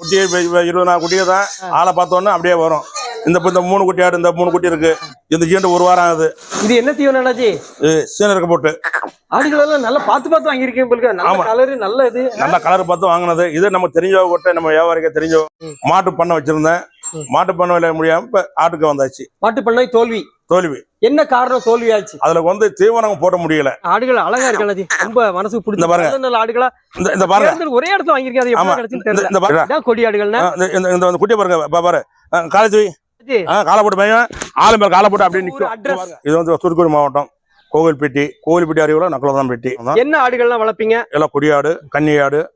குட்டி இருபது நாள் குட்டியை தான். ஆளை பார்த்தோன்னே அப்படியே வரும். இந்த இந்த மூணு குட்டி ஆடு இந்த மூணு குட்டி இருக்கு. இந்த ஜீண்டு ஒரு வாரம் ஆகுது. இது என்ன தீவனம் அண்ணாச்சி? இது சீன இருக்க போட்டு. ஆடுகள் எல்லாம் நல்லா பார்த்து பார்த்து வாங்கியிருக்கேன் உங்களுக்கு நல்ல. கலரு நல்ல இது. நல்ல கலர் பார்த்து வாங்கினது. இது நம்ம தெரிஞ்சவங்க கிட்ட நம்ம வியாபாரிக்க தெரிஞ்ச மாட்டு பண்ணை வச்சிருந்தேன். மாட்டு பண்ணை முடியாம இப்ப ஆட்டுக்கு வந்தாச்சு. மாட்டு பண்ணை தோல்வி. தோல்வி. என்ன காரணம் தோல்வி ஆச்சு அதுல வந்து தீவனம் போட முடியல. ஆடுகள் அழகா இருக்கு ரொம்ப மனசுக்கு பிடிச்ச பாருங்க. நல்ல ஆடுகளா? இந்த பாருங்க. ஒரே இடத்துல கிடைச்சுன்னு இந்த பாருங்க. கொடி ஆடுகள்னா? இந்த- குட்டியை பாருங்க. பாரு. காலை தூவி இது. காலை போட்டு பையன். ஆளு மேல காலை போட்டு அப்படியே address. இது வந்து தூத்துக்குடி மாவட்டம். கோவில்பட்டி. கோவில்பட்டி அறிவுல நக்கலதான் பெட்டி. என்ன ஆடுகள்லாம் வளர்ப்பீங்க? எல்லாம் கொடியாடு கன்னியாடு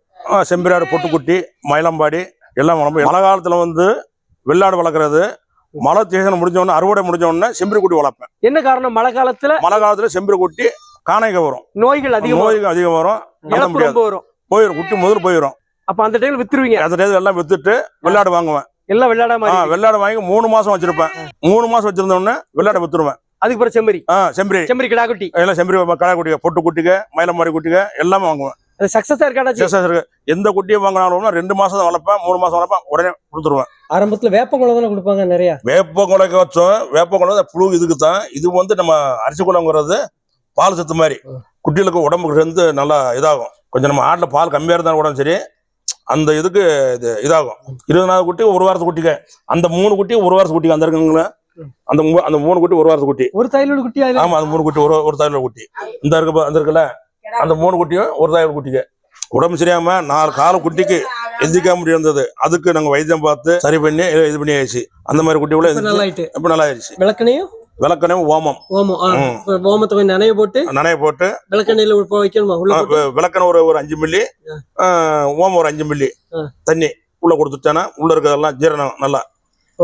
செம்பிராடு பொட்டுக்குட்டி மயிலம்பாடி எல்லாம் வளர்ப்போம். மழை காலத்துல வந்து வெள்ளாடு வளர்க்குறது மழை சீசன் முடிஞ்ச உடனே அறுவடை முடிஞ்ச உடனே செம்பரி குட்டி வளர்ப்பேன். என்ன காரணம்? மழை காலத்துல மழை காலத்துல செம்பரி குட்டி காணைக்க வரும். நோய்கள் அதிகமா நோய்கள் அதிகம் வரும். வரும். போயிடும் குட்டி முதல்ல போயிடும் அப்ப அந்த டைம்ல வித்துருவீங்க. அந்த டேஸ் எல்லாம் வித்துட்டு வெள்ளாடு வாங்குவேன். எல்லாம் மாதிரி வெள்ளாடு வாங்கி மூணு மாசம் வச்சிருப்பேன். மூணு மாசம் வச்சிருந்த உடனே வெள்ளாடை வித்துருவேன். அதுக்கு பிறகு ஆ செம்பரி. செம்மறி கிடா குட்டி. எல்லாம் செம்பரி கடை குட்டிக பொட்டு குட்டிக மயிலம்பாடி குட்டிக எல்லாமே வாங்குவேன். அது சக்சஸா இருக்காடாச்சு சேஷம் இருக்கு. எந்த குட்டியை வாங்கினாலும் ரெண்டு மாசம் தான் வளர்ப்பேன் மூணு மாசம் வளர்ப்பேன் உடனே கொடுத்துருவேன். ஆரம்பத்துல வேப்பங்குளம் தானே கொடுப்பாங்க நிறைய? வேப்ப குலைக்கு வச்சோம். வேப்ப குலை புழு இதுக்கு தான். இது வந்து நம்ம அரிசி குளங்கிறது பால் சத்து மாதிரி. குட்டிகளுக்கு உடம்புக்கு சேர்ந்து நல்லா இதாகும். கொஞ்சம் நம்ம ஆட்டில் பால் கம்மியாக இருந்தாலும் கூட சரி அந்த இதுக்கு இது இதாகும். இருபது நாள் குட்டி ஒரு வாரத்து குட்டிங்க. அந்த மூணு குட்டி ஒரு வாரத்து குட்டிங்க அந்த இருக்குங்களா அந்த அந்த மூணு குட்டி ஒரு வாரத்து குட்டி. ஒரு தையலோட குட்டி ஆமா அந்த மூணு குட்டி ஒரு ஒரு தாயில குட்டி. இந்த இருக்கு அந்த இருக்குல்ல? அந்த மூணு குட்டியும் ஒரு தாயில குட்டிக்கு. உடம்பு சரியாம நாலு கால குட்டிக்கு எந்திக்க முடியாது அதுக்கு நாங்க வைத்தியம் பார்த்து சரி பண்ணி இது பண்ணி ஆயிடுச்சு அந்த மாதிரி குட்டி கூட இப்ப நல்லா ஆயிட்டு இப்ப நல்லா ஆயிடுச்சு விளக்கணையும் விளக்கணையும் ஓமம் ஓமம் ஓமத்தை கொஞ்சம் நனைய போட்டு? நனைய போட்டு. போய் வைக்கணுமா? உள்ள ஆ, போட்டு? வி- விளக்கெண்ணெய் ஒரு ஒரு அஞ்சு மில்லி ஓமம் ஒரு அஞ்சு மில்லி. தண்ணி உள்ள கொடுத்துட்டானா உள்ள இருக்கிறதெல்லாம் ஜீரணம் நல்லா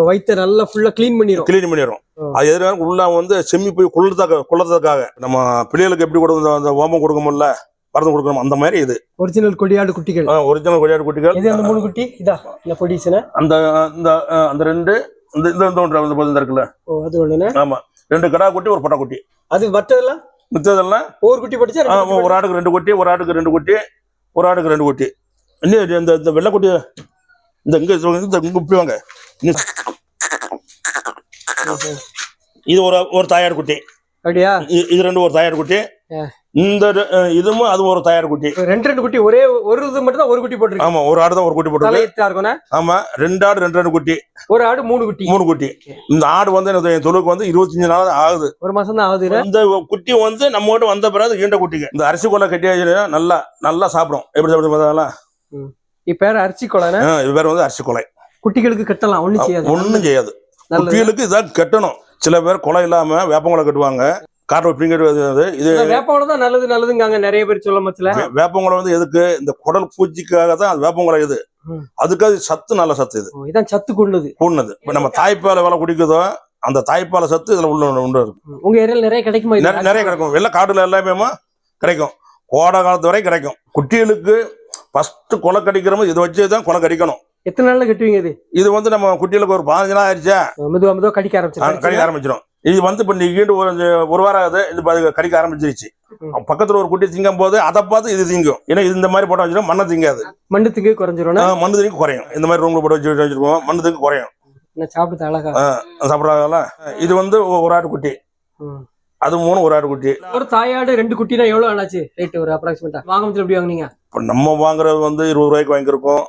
வயித்தை நல்லா ஃபுல்லா க்ளீன் பண்ணிரும். கிளீன் பண்ணிடும். அது எதுனால உள்ள வந்து செம்மி போய் குளிர்றதுக்காக குளிர்றதுக்காக நம்ம பிள்ளைகளுக்கு எப்படி கொடுக்கும் அந்த ஓமம் கொடுக்க முடியல மருந்து கொடுக்கணும் அந்த மாதிரி இது. ஒரிஜினல் கொடியாடு குட்டிகள். ஒரிஜினல் கொடியாடு குட்டிகள். இது அந்த மூணு குட்டி? இதா இந்த பொடிசுனா அந்த இந்த ஆ, அந்த ரெண்டு இந்த இந்த இந்த ஒன்று இந்த இருக்குல்ல. ஓ அது ஒண்ணுண்ணே ஆமா. ரெண்டு கடா குட்டி ஒரு பொட்டை குட்டி. அது மற்றதெல்லாம் மித்ததெல்லாம்? ஒரு குட்டி படிச்சா ஒரு ஆட்டுக்கு ரெண்டு குட்டி ஒரு ஆட்டுக்கு ரெண்டு குட்டி ஒரு ஆட்டுக்கு ரெண்டு குட்டி. இன்னும் இந்த இந்த வெள்ளை குட்டி? இந்த இங்க இந்த இங்க இப்படி வாங்க. இன்னும் படிச்சா. இது ஒரு ஒரு தாயாடு குட்டி. அப்படியா? இது ரெண்டு ஒரு தாயாடு குட்டி. இந்த இதுவும் அதுவும் ஒரு தாயாடு குட்டி. ரெண்டு ரெண்டு குட்டி ஒரே ஒரு இது மட்டும் தான் ஒரு குட்டி போட்டிருக்கு. ஆமா ஒரு ஆடு தான் ஒரு குட்டி போட்டு ஆமா ரெண்டு ஆடு ரெண்டு ரெண்டு குட்டி. ஒரு ஆடு மூணு குட்டி. மூணு குட்டி. இந்த ஆடு வந்து என் தொழுக்கு வந்து இருபத்தஞ்சு நாள் ஆகுது. ஒரு மாசம் தான் ஆகுது இந்த குட்டி வந்து நம்ம கிட்ட வந்த பிறகு ஈண்ட குட்டிங்க. இந்த அரிசி கொலை கட்டியாச்சுன்னா நல்லா நல்லா சாப்பிடும். எப்படி சாப்பிடுது பார்த்தா இப்ப பேர் அரிசி இது பேர் வந்து அரிசி கொலை குட்டிகளுக்கு கட்டலாம் ஒண்ணும் செய்யாது. ஒண்ணும் செய்யாது. குட்டிகளுக்கு இதான் கட்டணும். சில பேர் கொலை இல்லாம வேப்பங்குலை கட்டுவாங்க. காட்டு பிடிங்கிறது இது வேப்பவளம் தான் நல்லது நல்லதுங்காங்க நிறைய பேர் சொல்ல மச்சல. வேப்பங்குலை வந்து எதுக்கு? இந்த குடல் பூச்சிக்காக தான் அது வேப்பங்குலை இது. ம். அதுக்கு அது சத்து நல்ல சத்து இது. இதான் சத்து கொண்டது. கூடுனது இப்ப நம்ம தாய்ப்பால் வேலை குடிக்குதோ அந்த தாய்ப்பால் சத்து இதுல உள்ள உண்டு இருக்கு. உங்க ஏரியால நிறைய கிடைக்குமா நிறைய கிடைக்கும். வெள்ளை காடுல எல்லாமே கிடைக்கும். கோடை காலத்து வரை கிடைக்கும். குட்டிகளுக்கு ஃபர்ஸ்ட் கொலை கடிக்கிற மாதிரி இதை வச்சு தான் கொலை கடிக்கணும் எத்தனை நாள்ல கட்டுவீங்க இது? இது வந்து நம்ம குட்டிகளுக்கு ஒரு பதினஞ்சு நாள் ஆயிடுச்சா. மெதுவா மெதுவா கடிக்க கடிக்க ஆரம்பிச்சு ஆரம்பிச்சிடும் இது வந்து இப்ப நீண்டு ஒரு ஒரு வாரம் ஆகுது இது கடிக்க ஆரம்பிச்சிருச்சு. பக்கத்துல ஒரு குட்டி திங்கும் போது அதை பார்த்து இது திங்கும். ஏன்னா இது இந்த மாதிரி போட்டு வச்சிடும் மண்ணை திங்காது. மண்ணுத்துக்கு குறைஞ்சிரும் ஆஹ் மண்ணு திங்கு குறையும். இந்த மாதிரி ரூம்ல போட்டு வச்சு வச்சிருக்கோம். மண்ணு திங்கு குறையும். என்ன சாப்பிடுது அழகா? சாப்பிட்றாங்கல்ல இது வந்து ஒரு ஆட்டு குட்டி. அது மூணு ஒரு ஆட்டு குட்டி. ஒரு தாயாடு ரெண்டு குட்டினா எவ்வளவு ஆனாச்சு? ரேட் ஒரு அப்ராக்சிமேட்டா வாங்க எப்படி வாங்குனீங்க? இப்போ நம்ம வாங்குறது வந்து இருபது ரூபாய்க்கு வாங்கியிருக்கோம்.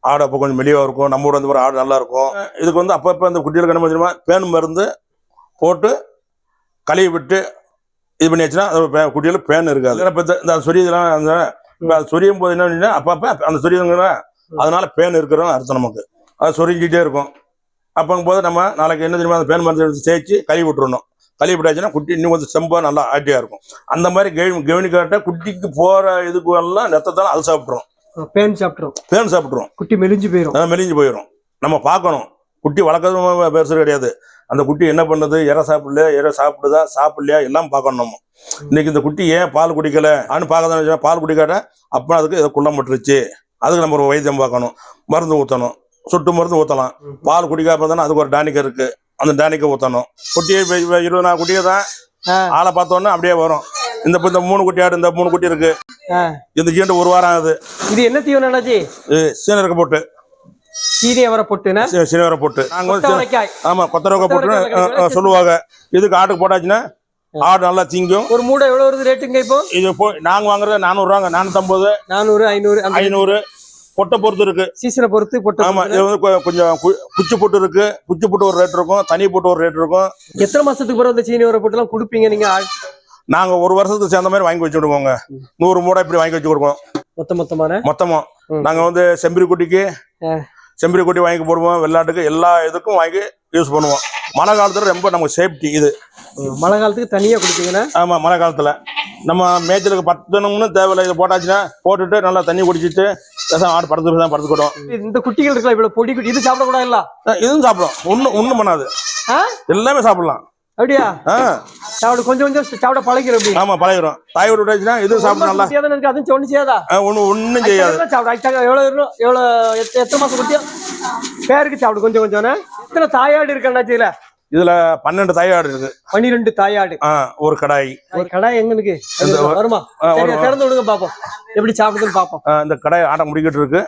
ஆடு அப்போ கொஞ்சம் மெலிவாக இருக்கும். நம்ம ஊர் வந்து ஒரு ஆடு நல்லா இருக்கும். இதுக்கு வந்து அப்பப்போ அந்த குட்டிகளுக்கு என்ன தெரியுமா பேன் மருந்து போட்டு கழுவி விட்டு இது பண்ணியாச்சுன்னா குட்டிகளுக்கு பேன் இருக்காது. இப்போ இந்த- இந்த சொரியதெல்லாம் அந்த சொரியும் போது என்ன அப்பப்போ அந்த சொரியுதுங்கிற அதனால பேன் இருக்கிறோம் அர்த்தம் நமக்கு. அது சொரிஞ்சிட்டே இருக்கும். அப்போங்கும் போது நம்ம நாளைக்கு என்ன தெரியுமா? அந்த பேன் மருந்து எடுத்து தேய்ச்சி கழுவி விட்டுறணும். கழுவி விட்டாச்சுன்னா குட்டி இன்னும் கொஞ்சம் செம்பா நல்லா ஆட்டியாக இருக்கும். அந்த மாதிரி கெவி கவனிக்காட்ட குட்டிக்கு போகிற இதுக்கு எல்லாம் ரத்தத்தால் அது சாப்பிட்றோம் பேன் சாப்பிட்டுரும். பேன் சாப்பிட்றோம் குட்டி மெலிஞ்சு அதான் மெலிஞ்சு போயிடும் நம்ம பார்க்கணும். குட்டி வளர்க்கறதும் பெருசு கிடையாது. அந்த குட்டி என்ன பண்ணுது? இறை சாப்பிடல இறை சாப்பிடுதா சாப்பிடலையா? எல்லாம் பார்க்கணும் நம்ம. இன்னைக்கு இந்த குட்டி ஏன் பால் குடிக்கல? ஆன்னு பார்க்க பால் குடிக்காட்ட அப்போ அதுக்கு ஏதோ குள்ளம் பட்டுருச்சு. அதுக்கு நம்ம ஒரு வைத்தியம் பார்க்கணும். மருந்து ஊற்றணும் சொட்டு மருந்து ஊற்றலாம் பால் குடிக்காம இருந்தாலும் அதுக்கு ஒரு டானிக் இருக்கு. அந்த டானிக்கை ஊற்றணும் குட்டியை இருபது நாள் குட்டியை தான். ஆளை பார்த்தோன்னே அப்படியே வரும். இந்த இந்த மூணு குட்டி ஆடு இந்த மூணு குட்டி இருக்கு. இந்த ஜீண்டு ஒரு வாரம் ஆகுது. இது என்ன தீவனம் இருக்க போட்டு. சீனி அவரை பொட்டுனா? சி- சினிவரை போட்டு. நாங்க வந்து ஆமா கொத்தரவக்காய் போட்டு கொத்தவரைக்காய் அஹ், சொல்லுவாங்க. இதுக்கு ஆட்டுக்கு போட்டாச்சுன்னா ஆடு நல்லா திங்கும் ஒரு மூடை எவ்வளவு வருது ரேட்டுங்க இப்போ? இது நாங்க வாங்குறது நானூறுவாங்க நானூத்தம்பது நானூறு ஐநூறு ஐநூறு. பொட்டை பொறுத்து இருக்கு. சீசனை பொறுத்து பொட்டு ஆமா இது வந்து கொ- கொஞ்சம் குச்சி போட்டு இருக்கு. குச்சி போட்டு ஒரு ரேட் இருக்கும் தனி போட்டு ஒரு ரேட் இருக்கும். எத்தனை மாசத்துக்கு பிறகு இந்த சீனி அவரை பொட்டு எல்லாம் கொடுப்பீங்க நீங்க? நாங்க ஒரு வருஷத்துக்கு சேர்ந்த மாதிரி வாங்கி வச்சு விடுவோங்க நூறு மூடை இப்படி வாங்கி வச்சு கொடுப்போம். மொத்த மொத்தமான? மொத்தமா. நாங்க வந்து செம்பரி குட்டிக்கு. செம்பரி குட்டி வாங்கி போடுவோம் வெள்ளாட்டுக்கு எல்லா இதுக்கும் வாங்கி யூஸ் பண்ணுவோம். மழை காலத்துல ரொம்ப நமக்கு சேஃப்டி இது. மழை காலத்துக்கு தனியா கொடுப்பீங்கன்னா ஆமா மழை காலத்துல. நம்ம மேய்ச்சலுக்கு பத்தணும்னு தேவையில்லை. இதை போட்டாச்சுன்னா போட்டுட்டு நல்லா தண்ணி குடிச்சிட்டு பேசாம ஆடு படுத்து தான் படுத்துக்கிடும் இந்த குட்டிகள் இருக்குல்ல இவ்வளவு பொடி குட்டி இது சாப்பிடக்கூடாது இல்ல? இதுவும் சாப்பிடும் ஒன்றும் ஒன்றும் பண்ணாது? எல்லாமே சாப்பிடலாம். அப்படியா? சாப்பிட கொஞ்சம் கொஞ்சம் சாப்பிட பழகிடும் அப்படி. ஆமா பழகிடும் தாய் விட்டு விட்டாச்சுன்னா இதுவும் நல்லா குட்டியா தானே இருக்கு? அதுவும் ஒண்ணு செய்யாதா. ஒன்றும் ஒன்றும் செய்யாது இருக்கும்? எவ்வளவு எத்த- எத்தனை மாசம் குட்டியா? பேருக்கு சாப்பிடு கொஞ்சம் கொஞ்சம் எத்தனை தாயாடு இருக்கு அண்ணாச்சி இதுல? இதுல பன்னெண்டு தாயாடு இருக்கு. பன்னிரெண்டு தாயாடு. ஒரு கடாய். ஒரு கடை எங்க இருக்கு? வருமா. திறந்து விடுங்க பாப்போம். எப்படி சாப்பிடுதுன்னு பாப்போம். இந்த கடாய் ஆட்டை முடிக்கிட்டு இருக்கு.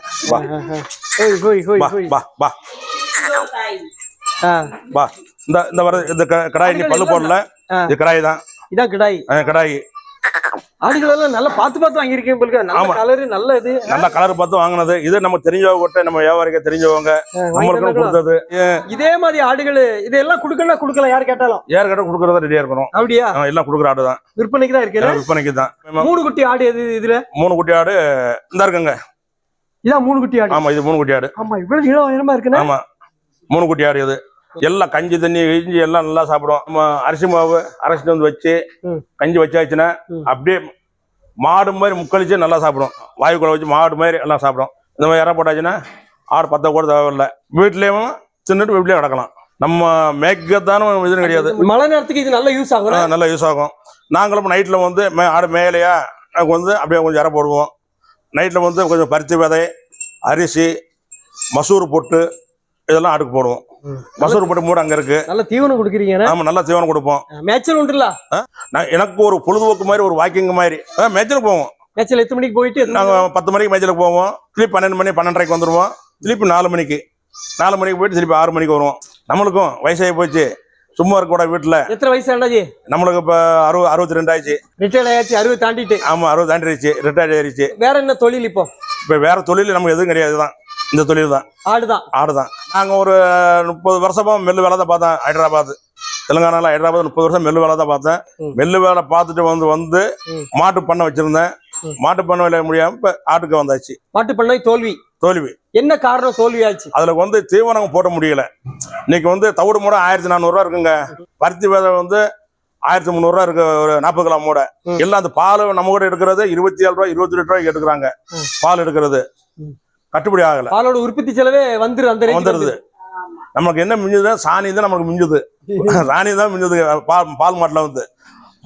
இந்த இந்த வர இந்த கடாய் நீ பல்லு போடல. இது கடாய் தான். இதான் கிடாய். கடாய். ஆடுகள் எல்லாம் நல்லா பார்த்து பார்த்து வாங்கியிருக்கேன் உங்களுக்கு நல்ல. கலரு நல்ல இது. நல்ல கலர் பார்த்து வாங்கினது. இது நம்ம தெரிஞ்சவங்க நம்ம வியாபாரிக்க தெரிஞ்சவங்க நம்மளுக்கு கொடுத்தது. இதே மாதிரி ஆடுகள் இதெல்லாம் கொடுக்கலாம் கொடுக்கல யார் கேட்டாலும்? யார் கிட்ட கொடுக்கறதா ரெடியா இருக்கணும். அப்படியா? எல்லாம் கொடுக்குற ஆடு தான் விற்பனைக்கு தான் இருக்கு விற்பனைக்கு தான். மூணு குட்டி ஆடு எது இதுல? மூணு குட்டி ஆடு இந்த இருக்குங்க. இதான் மூணு குட்டி ஆடு. ஆமா இது மூணு குட்டி ஆடு. ஆமா இவ்வளவு நீளம் உயரமா இருக்குன்னா ஆமா. மூணு குட்டி ஆடு இது. எல்லாம் கஞ்சி தண்ணி இஞ்சி எல்லாம் நல்லா சாப்பிடும் நம்ம அரிசி மாவு அரைச்சிட்டு வந்து வச்சு. கஞ்சி வச்சாச்சுன்னா. அப்படியே மாடு மாதிரி முக்களிச்சு நல்லா சாப்பிடும் வாயுக்குள்ள வச்சு மாடு மாதிரி எல்லாம் சாப்பிடும் இந்த மாதிரி இற போட்டாச்சுன்னா ஆடு பத்த கூட தேவையில்லை. வீட்லயும் தின்னுட்டு வீட்லயே கிடக்கலாம். நம்ம மேய்க்கத்தான இதுன்னு கிடையாது. மழை நேரத்துக்கு இது நல்ல யூஸ் ஆகும் நல்லா யூஸ் ஆகும். நாங்களும் நைட்டில் வந்து மே ஆடு மேலையா நாங்கள் வந்து அப்படியே கொஞ்சம் இற போடுவோம். நைட்டில் வந்து கொஞ்சம் பருத்தி விதை அரிசி மசூர் பொட்டு இதெல்லாம் ஆடுக்கு போடுவோம். மசூர் பொட்டு மூடு அங்கே இருக்கு. நல்ல தீவனம் கொடுக்குறீங்கன்னா ஆமாம் நல்லா தீவனம் கொடுப்போம். மேய்ச்சல் உண்டுல்ல? நான் எனக்கு ஒரு பொழுதுபோக்கு மாதிரி ஒரு வாக்கிங் மாதிரி. ஆ, மேய்ச்சலுக்கு போவோம். மேய்ச்சல் எத்தனை மணிக்கு போயிட்டு? நாங்கள் பத்து மணிக்கு மேய்ச்சலுக்கு போவோம். திருப்பி பன்னெண்டு மணி பன்னெண்டரைக்கு வந்துடுவோம் திருப்பி நாலு மணிக்கு. நாலு மணிக்கு போயிட்டு திருப்பி ஆறு மணிக்கு வருவோம். நம்மளுக்கும் வயசாகி போச்சு. சும்மா இருக்க கூட வீட்டில் எத்தனை வயசு ஆண்டாஜி நம்மளுக்கு இப்போ அறுபது அறுபத்தி ரெண்டு ஆயிடுச்சு. ரிட்டையர்ட் ஆயாச்சு அறுபது தாண்டிட்டு. ஆமாம் அறுபது தாண்டிடுச்சு ரிட்டையர்ட் ஆயிடுச்சு வேற என்ன தொழில் இப்போ? இப்போ வேற தொழில் நமக்கு எதுவும் கிடையாது தான். இந்த தொழில் தான். ஆடுதான். ஆடு தான் நாங்கள் ஒரு முப்பது வருஷமா மெல்லு வேலை தான் பார்த்தேன் ஹைதராபாத் தெலுங்கானால ஹைதராபாத் முப்பது வருஷம் மெல்லு வேலை தான் பார்த்தேன். மெல்லு வேலை பார்த்துட்டு வந்து வந்து. மாட்டு பண்ணை வச்சிருந்தேன். மாட்டு பண்ணை வேலை முடியாம இப்போ ஆட்டுக்கு வந்தாச்சு மாட்டு பண்ணை தோல்வி தோல்வி என்ன காரணம் தோல்வி ஆச்சு அதுல வந்து தீவனம் போட முடியல இன்னைக்கு வந்து தவிடு மூடை ஆயிரத்தி நானூறுரூவா இருக்குங்க பருத்தி விதை வந்து ஆயிரத்தி முந்நூறுரூவா இருக்கு ஒரு நாற்பது கிலோ மூடை. எல்லாம் அந்த பால் நம்ம கூட எடுக்கிறது இருபத்தி ஏழு ரூபா இருபத்தி ரெண்டு ரூபாய்க்கு எடுக்கிறாங்க. பால் எடுக்கிறது. கட்டுப்படி ஆகல. பாலோட உற்பத்தி செலவே வந்துரு அந்த வந்துடுது நமக்கு என்ன மிஞ்சுது சாணி தான் நமக்கு மிஞ்சுது. ராணி தான் மிஞ்சுது. பால் பால் மாட்டுல வந்து.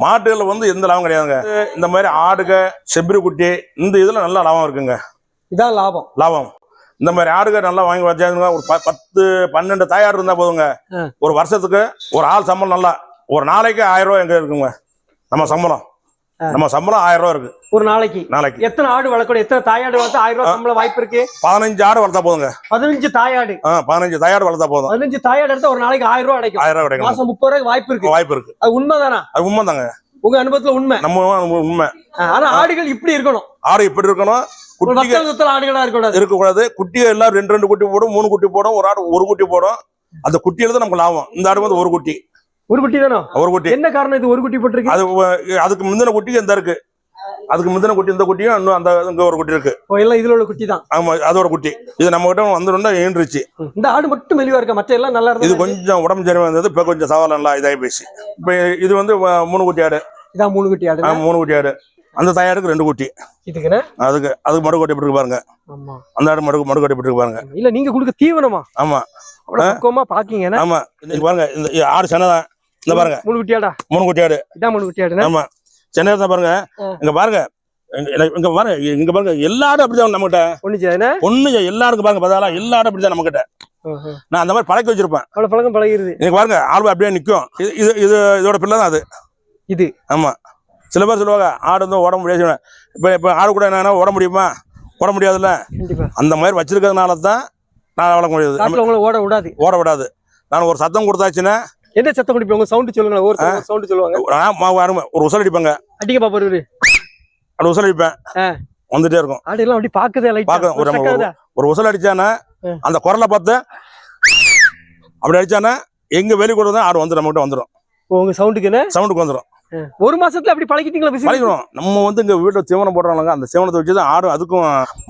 மாட்டுல வந்து எந்த லாபம் கிடையாதுங்க. இந்த மாதிரி ஆடுக செம்பரி குட்டி இந்த இதுல நல்ல லாபம் இருக்குங்க. இதான் லாபம். லாபம். இந்த மாதிரி ஆடுக நல்லா வாங்கி வச்சாங்க ஒரு பத்து பன்னெண்டு தாயாடு இருந்தா போதுங்க. ஒரு வருஷத்துக்கு ஒரு ஆள் சம்பளம் நல்லா. ஒரு நாளைக்கு ஆயிரம் ரூபாய் எங்க இருக்குங்க? நம்ம சம்பளம். நம்ம சம்பளம் ஆயிரம் ரூபாய் இருக்கு. ஒரு நாளைக்கு. நாளைக்கு. எத்தனை ஆடு வளர்க்கணும்? எத்தனை தாயாடு வளர்த்தா ஆயிரம் ரூபாய் சம்பளம் வாய்ப்பு இருக்கு? பதினஞ்சு ஆடு வளர்த்தா போதுங்க. பதினஞ்சு தாயாடு. பதினஞ்சு தாயாடு வளர்த்தா போதும். பதினஞ்சு தாயாடு எடுத்தா ஒரு நாளைக்கு ஆயிரம் ரூபாய் கிடைக்கும். ஆயிரம் ரூபாய் கிடைக்கும். மாசம் முப்பது ரூபாய்க்கு வாய்ப்பு இருக்கு. வாய்ப்பு இருக்கு. அது உண்மைதானா? அது உண்மைதாங்க. உங்க அனுபவத்துல உண்மை. நம்ம உண்மை. ஆனா ஆடுகள் இப்படி இருக்கணும். ஆடு இப்படி இருக்கணும். ஒரு குட்டிக வத்தல் வத்தல் ஆடுகளா இருக்கக்கூடாது. இருக்கக்கூடாது. குட்டிக எல்லாம் ரெண்டு ரெண்டு குட்டி போடும் மூணு குட்டி போடும் ஒரு ஆடு ஒரு குட்டி போடும். அந்த குட்டியில தான் நமக்கு லாபம். இந்த ஆடு வந்து ஒரு குட்டி. ஒரு குட்டி தானோ? ஒரு குட்டி. என்ன காரணம் இது ஒரு குட்டி போட்டிருக்கு? அது அதுக்கு முந்தின குட்டி இந்த இருக்கு? அதுக்கு முந்தின குட்டி இந்த குட்டியும் இன்னும் அந்த இங்க ஒரு குட்டி இருக்கு. எல்லாம் இதுல உள்ள குட்டி தான். ஆமா அது ஒரு குட்டி. இது நம்ம கிட்ட வந்துருந்தா ஈன்றுச்சு இந்த ஆடு மட்டும் மெலிவா இருக்க? மற்ற எல்லாம் நல்லா இது இருந்தது? கொஞ்சம் உடம்பு சரிமா இருந்தது இப்ப கொஞ்சம் சவால் நல்லா இதாகி போயிடுச்சு. இப்ப இது வந்து மூணு குட்டி ஆடு. இதான் மூணு குட்டி ஆடு மூணு குட்டி ஆடு. அந்த தாயாடுக்கு ரெண்டு குட்டி. இதுக்குன்னு? அதுக்கு அதுக்கு மடு கொட்டி இருக்கு பாருங்க. ஆமா. அந்த ஆடு மடு மடு கொட்டி இருக்கு பாருங்க. இல்ல நீங்க கொடுக்க தீவனமா? ஆமா. பக்குவமா பாக்கீங்கன்னா ஆமா. பாருங்க இந்த இது ஆடு சென்னதான் இந்த பாருங்க. மூணு குட்டி ஆடா மூணு குட்டி ஆடு இதான் மூணு குட்டி ஆடுனா ஆமா. சென்னை தான் பாருங்க. இங்க பாருங்க. இங்க- பாருங்க. இங்க பாருங்க. எல்லா ஆடும் அப்படிதான் ஒண்ணு செய்யுதுன்னா ஒண்ணு எல்லா ஆடுக்கு பாருங்க. பதாலா எல்லா ஆடும் அப்படிதான் நம்மகிட்ட. நான் அந்த மாதிரி பழக்கி வச்சிருப்பேன். அவ்வளவு பழக்கம் பழகிருது. எனக்கு பாருங்க. ஆள் அப்படியே நிக்கும். இது இது இது இதோட பிள்ளை தான் அது. இது. ஆமா. சில பேர் சொல்லுவாங்க ஆடு வந்து ஓட முடியாது இப்போ இப்போ ஆடு கூட என்னன்னா ஓட முடியுமா? ஓட முடியாதுல்ல? அந்த மாதிரி வச்சிருக்கிறதுனால தான் நான் வளர்க்க முடியாது. நம்ம ஓட விடாது. ஓட விடாது. நான் ஒரு சத்தம் கொடுத்தாச்சுன்னா என்ன சத்தம் குடிப்பீங்க சவுண்ட் சொல்லுங்களேன். ஒரு சவுண்ட் சொல்லுவாங்க. நான் ஒரு உசல் அடிப்பாங்க. அடிக்க இவரு அப்படி உசல் அடிப்பேன். வந்துட்டே இருக்கும். ஆடு எல்லாம் அப்படி பாக்குதே லைட் பாக்க- ஒரு ஒரு உசல் அடிச்சானா. அந்த குரலை பார்த்து அப்படி அடிச்சானா எங்க வெளி கூட தான் ஆடு வந்து நம்மகிட்ட வந்துடும் உங்க சவுண்டுக்கு என்ன? சவுண்டுக்கு வந்துடும் ஒரு மாசத்துல அப்படி பழகிட்டீங்களா விசில் பழகிடும் நம்ம வந்து இங்க வீட்டுல தீவனம் போடுறாங்க அந்த தீவனத்தை வச்சு தான் ஆடு அதுக்கும்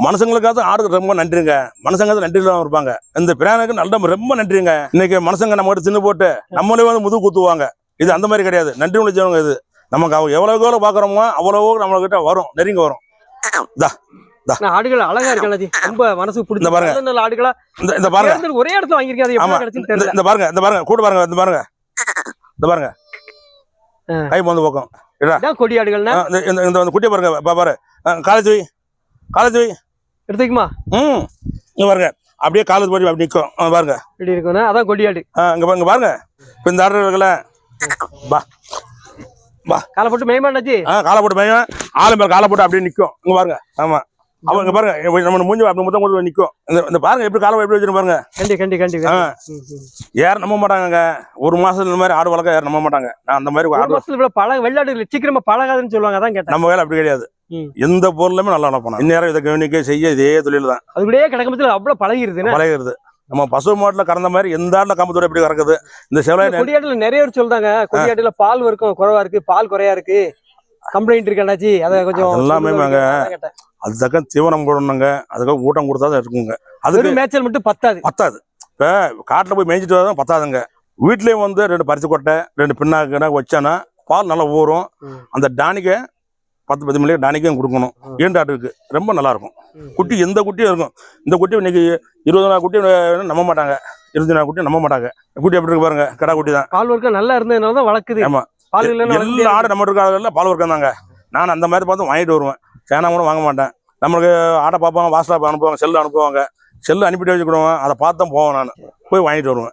மனுஷங்களுக்காவது ஆடுக்கு ரொம்ப நன்றிங்க. மனுஷங்க நன்றி இல்லாம இருப்பாங்க. இந்த பிராணுக்கு நல்ல ரொம்ப நன்றிங்க. இன்னைக்கு மனுஷங்க நம்ம கிட்ட தின்னு போட்டு நம்மளே வந்து முதுகு குத்துவாங்க. இது அந்த மாதிரி கிடையாது. நன்றி உழைச்சவங்க இது. நமக்கு அவங்க எவ்வளவு எவ்வளவு பாக்குறோமோ அவ்வளவோ நம்ம கிட்ட வரும். நெருங்கி வரும். ஆடுகள் அழகா இருக்கு ரொம்ப மனசுக்கு இந்த பிடிச்ச பாருங்க. ஆடுகளா இந்த பாருங்க. ஒரே இடத்துல கிடைச்சுன்னு இந்த பாருங்க இந்த பாருங்க. கூட பாருங்க இந்த பாருங்க. இந்த பாருங்க. கை வந்து பக்கம். இதான் இந்த இந்த- குட்டியை பாருங்க பா- பாரு. காலேஜ் வை. காலேஜ் வை. எடுத்துக்குமா? ம். இங்க பாருங்க. அப்படியே காலேஜ் போய் அப்படி நிற்கும் பாருங்க. இப்படி இருக்கும்னா அதான் கொடி ஆடு ஆ, இங்க பாருங்க பாருங்க. இப்போ இந்த ஆர்டர் இருக்குல்ல. பா. காலை போட்டு மேய்மா அண்ணாச்சி ஆ காலை போட்டு பையன் ஆளு மேல காலை போட்டு அப்படியே நிற்கும் இங்க பாருங்க. ஆமா. அவங்க பாருங்க நம்ம மூஞ்சி அப்படி முத்தம் கொடுத்து நிற்கும் இந்த இந்த பாருங்க எப்படி காலை எப்படி வச்சிருக்க பாருங்க. கண்டி கண்டி கண்டி. யாரும் நம்ப மாட்டாங்க ஒரு மாசம் இந்த மாதிரி ஆடு வளர்க்க யாரும் நம்ப மாட்டாங்க. நான் அந்த மாதிரி ஆடு மாசத்துல பழக வெள்ளாடு சீக்கிரமா பழகாதுன்னு சொல்லுவாங்க அதான் கேட்டேன். நம்ம வேலை அப்படி கிடையாது. எந்த பொருளுமே நல்லா வளர்ப்போம் இந்நேரம் இதை கவனிக்க செய்ய இதே தொழில் தான் அது கூடயே கிடக்கும்போது அவ்வளவு பழகிருதுன்னு பழகிறது நம்ம பசு மாட்டுல கறந்த மாதிரி எந்த ஆட்டுல கம்பத்தோட எப்படி கறக்குது? இந்த செவலாய் கொடியாட்டுல நிறைய பேர் சொல்றாங்க. கொடியாட்டுல பால் இருக்கும் குறைவா இருக்கு பால் குறையா இருக்கு. கம்ப்ளைண்ட் இருக்கு அண்ணாச்சி. அத கொஞ்சம் அதெல்லாமே சொல்லுங்க. வாங்க. அதான் கேட்டேன். அது தக்க தீவனம் போடணுங்க அதுக்காக ஊட்டம் கொடுத்தா தான் இருக்குங்க அதுக்கு மேய்ச்சல் மட்டும் பத்தாது பத்தாது இப்போ காட்டில் போய் மேய்ஞ்சிட்டு வரதான் பத்தாதுங்க வீட்லயும் வந்து ரெண்டு பரிசு கொட்டை ரெண்டு பின்னாக்கு வச்சானா பால் நல்லா ஊறும். அந்த டானிக்கை பத்து பத்து மில்லியன் டானிக்கும் கொடுக்கணும் ம். ஈண்டாட்டுக்கு ரொம்ப நல்லா இருக்கும். குட்டி எந்த குட்டியும் இருக்கும் இந்த குட்டி இன்னைக்கு இருபது நாள் குட்டி நம்ப மாட்டாங்க இருபத்தி நாலு குட்டி நம்ப மாட்டாங்க குட்டி எப்படி இருக்கு பாருங்க கடா குட்டி தான் பால் வர்க்கம் நல்லா இருந்ததுனால தான் வளர்க்குது ஆமா. பால் எல்லா. ஆடு நம்ம இருக்காதுல்ல பால் வர்க்கம் தாங்க நான் அந்த மாதிரி பார்த்து வாங்கிட்டு வருவேன் சேனா கூட வாங்க மாட்டேன். நம்மளுக்கு ஆட்டை பார்ப்பாங்க வாட்ஸ்அப் அனுப்புவாங்க செல்லு அனுப்புவாங்க. செல்லு அனுப்பிட்டு வச்சுக்கிடுவாங்க அதை பார்த்து தான் போவேன் நான். போய் வாங்கிட்டு வருவேன்.